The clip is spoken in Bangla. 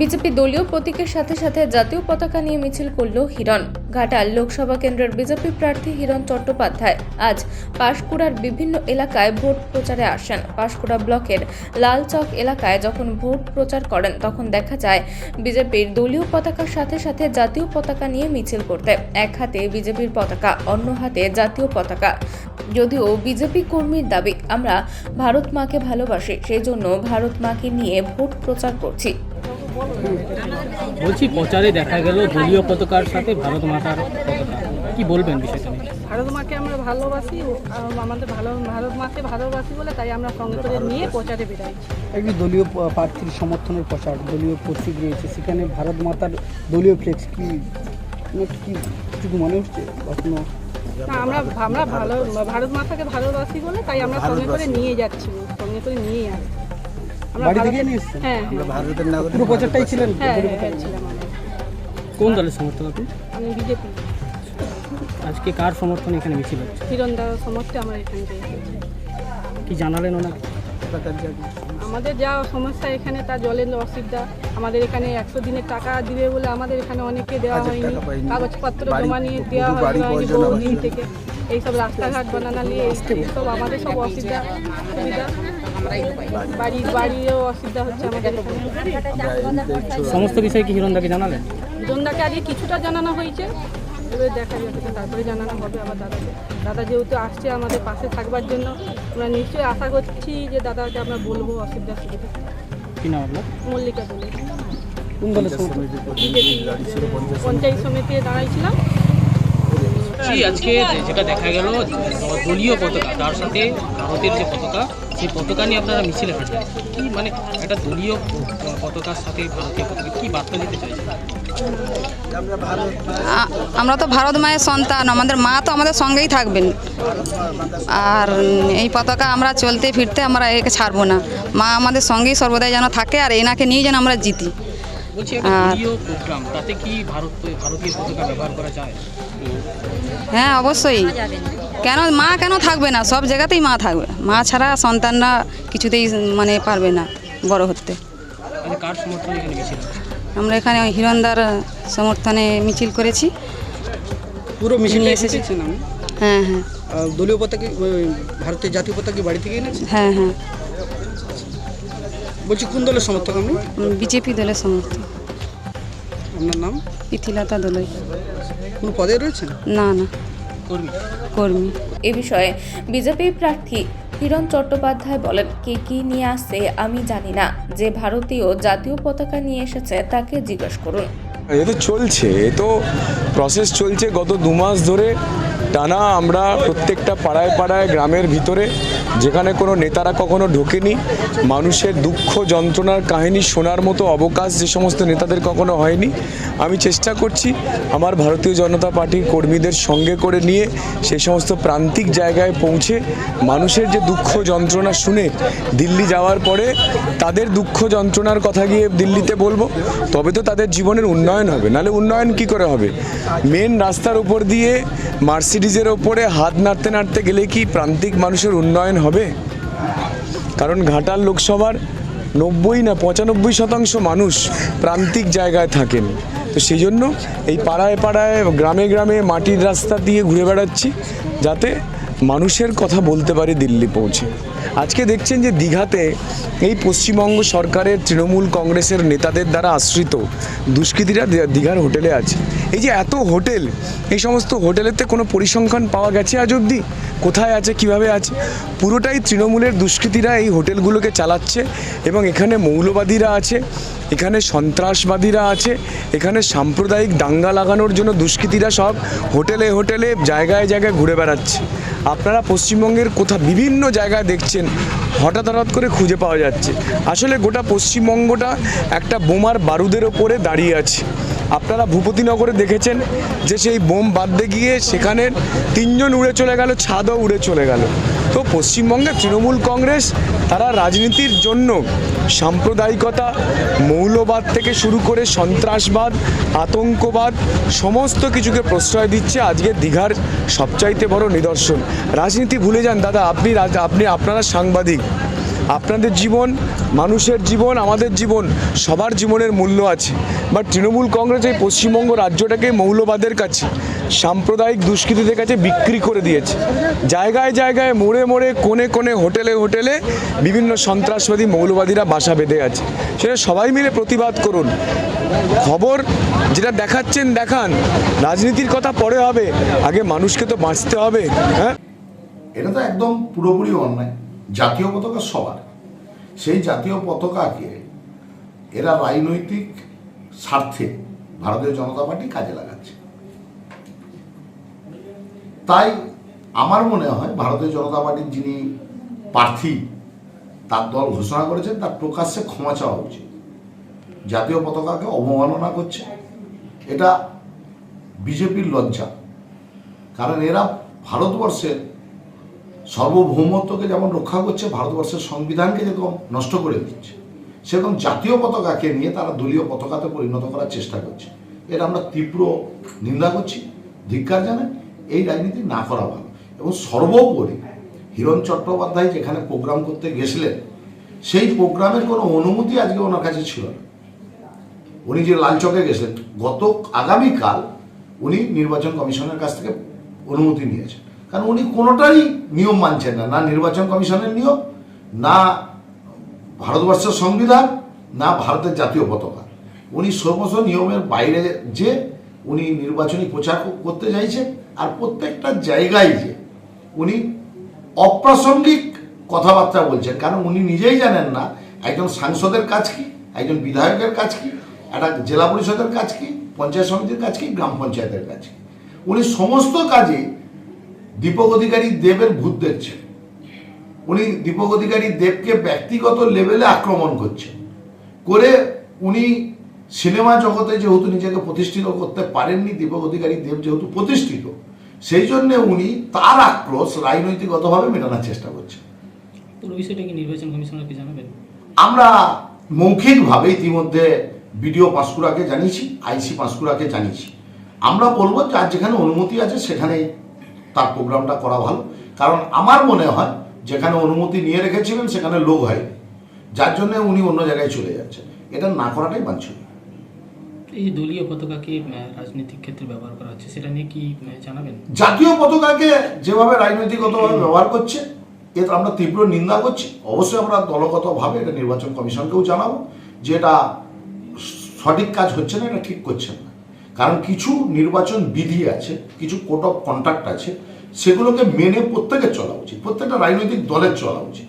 বিজেপি দলীয় প্রতীকের সাথে সাথে জাতীয় পতাকা নিয়ে মিছিল করল হিরণ। ঘাটাল লোকসভা কেন্দ্রের বিজেপি প্রার্থী হিরণ চট্টোপাধ্যায় আজ পাঁশকুড়ার বিভিন্ন এলাকায় ভোট প্রচারে আসেন। পাঁশকুড়া ব্লকের লালচক এলাকায় যখন ভোট প্রচার করেন, তখন দেখা যায় বিজেপির দলীয় পতাকার সাথে সাথে জাতীয় পতাকা নিয়ে মিছিল করতে। এক হাতে বিজেপির পতাকা, অন্য হাতে জাতীয় পতাকা। যদিও বিজেপি কর্মীর দাবি, আমরা ভারত মাকে ভালোবাসি সেই জন্য ভারত মাকে নিয়ে ভোট প্রচার করছি। বলছি প্রচারে দেখা গেল দলীয় পতাকার সাথে ভারত মাতার পতাকা। কি বলবেন বিষয়টা নিয়ে? ভারত মাকে আমরা ভালোবাসি আমাদের ভালো ভারত মাকে ভালোবাসি বলে তাই আমরা সঙ্গে করে নিয়ে প্রচারে বেরাইছি একটি দলীয় প্রার্থীর সমর্থনের প্রচার দলীয় প্রতীক রয়েছে। সেখানে ভারত মাতার দলীয় ফ্লেক্স কি? কোনো কি কিছু মনে হচ্ছে কোনো না আমরা আমরা ভালো ভারত মাতাকে ভালোবাসি বলে তাই আমরা সঙ্গে করে নিয়ে যাচ্ছি সঙ্গে করে নিয়ে আসছি। আমরা বাড়ি থেকে ভারতের- নিয়ে এসছেন? হ্যাঁ। হ্যাঁ পুরো প্রচারটাই ছিলেন? হ্যাঁ হ্যাঁ ছিলাম আমরা। কোন দলের সমর্থক আপনি? আমি বিজেপি। আজকে কার সমর্থনে এখানে মিছিল হচ্ছে তীরন্দার সমর্থে আমরা এখানে এসেছি কি জানালেন ওনাকে? আমাদের যা সমস্যা এখানে তা জলের অসুবিধা। আমাদের এখানে একশো দিনের টাকা দিবে বলে আমাদের এখানে অনেকে দেওয়া হয়নি। কাগজপত্র জমা নিয়ে দেওয়া হয়নি বহুদিন থেকে। এইসব রাস্তাঘাট বানানো নিয়ে এইসব আমাদের সব অসুবিধা সুবিধা সমস্ত বিষয়ে কি হিরণদাকে জানালেন জনদাকে আগে কিছুটা জানানো হয়েছে এবার দেখা যাবে তারপরে জানানো হবে আবার দাদাকে। দাদা যেহেতু আসছে আমাদের পাশে থাকবার জন্য আমরা নিশ্চয়ই আশা করছি যে দাদাকে আমরা বলব অসুবিধা সুবিধা। কি নাম আপনার? মল্লিকা বলে কোন দলের পঞ্চায়েত সমিতিতে দাঁড়াইছিলাম। আজকে যেটা দেখা গেল দলীয় পতাকা তার সাথে ভারতের যে পতাকা সেই পতাকা নিয়ে আপনারা মিছিলে হাঁটবেন কি মানে একটা দলীয় পতাকার সাথে ভারতীয় পতাকা, কি বার্তা দিতে চাইছেন? আমরা তো ভারত মায়ের সন্তান, আমাদের মা তো আমাদের সঙ্গেই থাকবেন। আর এই পতাকা আমরা চলতে ফিরতে আমরা একে ছাড়বো না। মা আমাদের সঙ্গেই সর্বদাই যেন থাকে আর এনাকে নিয়ে যেন আমরা জিতি। হ্যাঁ অবশ্যই। কেন মা কেন থাকবে না? সব জায়গাতেই মা থাকবে। মা ছাড়া সন্তানরা কিছুতেই মানে পারবে না বড় হতে? আমরা এখানে ওই হিরণদার সমর্থনে মিছিল করেছি। পুরো মিছিল নিয়ে এসেছি। এসেছেন হ্যাঁ হ্যাঁ। দলীয় পতাকা ভারতের জাতীয় পতাকা বাড়ি থেকে এনেছেন হ্যাঁ হ্যাঁ। বলছি কোন দলের সমর্থক আপনি? বিজেপি দলের সমর্থন আপনার নাম? ইথিলতা দলই। কোন পদে রয়েছেন? না না। কর্মী? কর্মী। এ বিষয়ে বিজেপি প্রার্থী হিরণ চট্টোপাধ্যায় বলেন কে কি নিয়ে আসছে আমি জানি না। যে ভারতীয় জাতীয় পতাকা নিয়ে এসেছে তাকে জিজ্ঞেস করুন। এ তো চলছে এ তো প্রসেস চলছে গত দু মাস ধরে। টানা আমরা প্রত্যেকটা পাড়ায় পাড়ায় গ্রামের ভিতরে, যেখানে কোনো নেতারা কখনো ঢোকেনি, মানুষের দুঃখ যন্ত্রণার কাহিনী শোনার মতো অবকাশ যে সমস্ত নেতাদের কখনো হয়নি। আমি চেষ্টা করছি আমার ভারতীয় জনতা পার্টির কর্মীদের সঙ্গে করে নিয়ে সেই সমস্ত প্রান্তিক জায়গায় পৌঁছে মানুষের যে দুঃখ যন্ত্রণা শুনে দিল্লি যাওয়ার পরে তাদের দুঃখ যন্ত্রণার কথা গিয়ে দিল্লিতে বলব, তবে তো তাদের জীবনের উন্নয়ন হবে। নাহলে উন্নয়ন কি করে হবে? মেন রাস্তার উপর দিয়ে মার্সিডিজের ওপরে হাত নাড়তে নাড়তে গেলে কি প্রান্তিক মানুষের উন্নয়ন হবে? কারণ ঘাটাল লোকসভার নব্বই না পঁচানব্বই শতাংশ মানুষ প্রান্তিক জায়গায় থাকেন। তো সেই জন্য এই পাড়ায় পাড়ায়, গ্রামে গ্রামে মাটির রাস্তা দিয়ে ঘুরে বেড়াচ্ছি, যাতে মানুষের কথা বলতে পারি দিল্লি পৌঁছে। আজকে দেখছেন যে দীঘাতে এই পশ্চিমবঙ্গ সরকারের তৃণমূল কংগ্রেসের নেতাদের দ্বারা আশ্রিত দুষ্কৃতীরা দীঘার হোটেলে আছে। এই যে এত হোটেল, এই সমস্ত হোটেলেতে কোনো পরিসংখ্যান পাওয়া গেছে আজ অবধি? কোথায় আছে, কীভাবে আছে? পুরোটাই তৃণমূলের দুষ্কৃতীরা এই হোটেলগুলোকে চালাচ্ছে এবং এখানে মৌলবাদীরা আছে, এখানে সন্ত্রাসবাদীরা আছে, এখানে সাম্প্রদায়িক দাঙ্গা লাগানোর জন্য দুষ্কৃতীরা সব হোটেলে হোটেলে জায়গায় জায়গায় ঘুরে বেড়াচ্ছে। আপনারা পশ্চিমবঙ্গের কোথা বিভিন্ন জায়গায় দেখছেন, হঠাৎ হঠাৎ করে খুঁজে পাওয়া যাচ্ছে। আসলে গোটা পশ্চিমবঙ্গটা একটা বোমার বারুদের ওপরে দাঁড়িয়ে আছে। আপনারা ভূপতিনগরে দেখেছেন যে সেই বোম বাঁধতে গিয়ে সেখানে তিনজন উড়ে চলে গেল, ছাদও উড়ে চলে গেল। তো পশ্চিমবঙ্গে তৃণমূল কংগ্রেস, তারা রাজনীতির জন্য সাম্প্রদায়িকতা, মৌলবাদ থেকে শুরু করে সন্ত্রাসবাদ, আতঙ্কবাদ, সমস্ত কিছুকে প্রশ্রয় দিচ্ছে আজকে দীঘার সবচাইতে বড় নিদর্শন। রাজনীতি ভুলে যান দাদা, আপনি আপনি আপনারা সাংবাদিক। আপনাদের জীবন, মানুষের জীবন, আমাদের জীবন, সবার জীবনের মূল্য আছে। বাট তৃণমূল কংগ্রেস এই পশ্চিমবঙ্গ রাজ্যটাকে মৌলবাদের কাছে। সাম্প্রদায়িক দুষ্কৃতীদের কাছে বিক্রি করে দিয়েছে। জায়গায় জায়গায় মোড়ে মোড়ে, কোণে কোণে, হোটেলে হোটেলে বিভিন্ন সন্ত্রাসবাদী মৌলবাদীরা বাসা বেঁধে আছে। সেটা সবাই মিলে প্রতিবাদ করুন। খবর যেটা দেখাচ্ছেন, দেখান। রাজনীতির কথা পরে হবে। আগে মানুষকে তো বাঁচতে হবে হ্যাঁ? এটা তো একদম পুরোপুরি অন্যায়। জাতীয় পতাকা সবার। সেই জাতীয় পতাকাকে এরা রাজনৈতিক স্বার্থে ভারতীয় জনতা পার্টি কাজে লাগাচ্ছে। তাই আমার মনে হয় ভারতীয় জনতা পার্টির যিনি প্রার্থী, তার দল ঘোষণা করেছেন, তার প্রকাশ্যে ক্ষমা চাওয়া উচিত। জাতীয় পতাকাকে অবমাননা করছে। এটা বিজেপির লজ্জা। কারণ এরা ভারতবর্ষের সার্বভৌমত্বকে যেমন রক্ষা করছে, ভারতবর্ষের সংবিধানকে যেরকম নষ্ট করে দিচ্ছে, সেরকম জাতীয় পতাকাকে নিয়ে তারা দলীয় পতাকাতে পরিণত করার চেষ্টা করছে। এটা আমরা তীব্র নিন্দা করছি, ধিক্কার জানাই। এই রাজনীতি না করা ভালো। এবং সর্বোপরি হিরণ চট্টোপাধ্যায় যেখানে প্রোগ্রাম করতে গেছিলেন, সেই প্রোগ্রামের কোনো অনুমতি আজকে ওনার কাছে ছিল না। উনি যে লালচকে গেছিলেন, গত আগামীকাল উনি নির্বাচন কমিশনের কাছ থেকে অনুমতি নিয়েছেন। কারণ উনি কোনোটারই নিয়ম মানছেন না না নির্বাচন কমিশনের নিয়ম, না ভারতবর্ষের সংবিধান, না ভারতের জাতীয় পতাকা। উনি সমস্ত নিয়মের বাইরে যে উনি নির্বাচনী প্রচার করতে চাইছেন আর প্রত্যেকটা জায়গায় যে উনি অপ্রাসঙ্গিক কথাবার্তা বলছেন, কারণ উনি নিজেই জানেন না একজন সাংসদের কাজ কি, একজন বিধায়কের কাজ কি, একটা জেলা পরিষদের কাজ কি, পঞ্চায়েত সমিতির কাজ কি, গ্রাম পঞ্চায়েতের কাজ কি। উনি সমস্ত কাজে দীপক অধিকারী দেবের ভূত দেখছেন। উনি দীপক অধিকারী দেবকে ব্যক্তিগত লেভেলে আক্রমণ করছেন। করে উনি সিনেমা জগতে যেহেতু নিজেকে প্রতিষ্ঠিত করতে পারেননি দীপক অধিকারী দেব যেহেতু প্রতিষ্ঠিত সেই জন্য উনি তার আক্রোশ রাজনৈতিকগতভাবে মেটানোর চেষ্টা করছেন। পুরো বিষয়টা কি নির্বাচন কমিশনারকে জানাবেন? আমরা মৌখিকভাবে ইতিমধ্যে বিডিও পাঁশকুড়াকে জানিয়েছি আইসি পাঁশকুড়াকে জানিয়েছি। আমরা বলব যার যেখানে অনুমতি আছে সেখানেই তার প্রোগ্রামটা করা ভালো। কারণ আমার মনে হয় যেখানে অনুমতি নিয়ে রেখেছিলেন সেখানে লোক হয় যার জন্য উনি অন্য জায়গায় চলে যাচ্ছেন। এটা না করাটাই বাঞ্ছনীয়। এই দলীয় পতাকাকে রাজনৈতিক ক্ষেত্রে ব্যবহার করা হচ্ছে, সেটা নিয়ে কি জানাবেন? জাতীয় পতাকাকে যেভাবে রাজনৈতিকগতভাবে ব্যবহার করছে এটা আমরা তীব্র নিন্দা করছি। অবশ্যই আমরা দলগতভাবে এটা নির্বাচন কমিশনকেও জানাব যে এটা সঠিক কাজ হচ্ছে না, এটা ঠিক করছে না। কারণ কিছু নির্বাচন বিধি আছে, কিছু কোড অফ কন্ডাক্ট আছে, সেগুলোকে মেনে প্রত্যেকের চলা উচিত, প্রত্যেকটা রাজনৈতিক দলের চলা উচিত।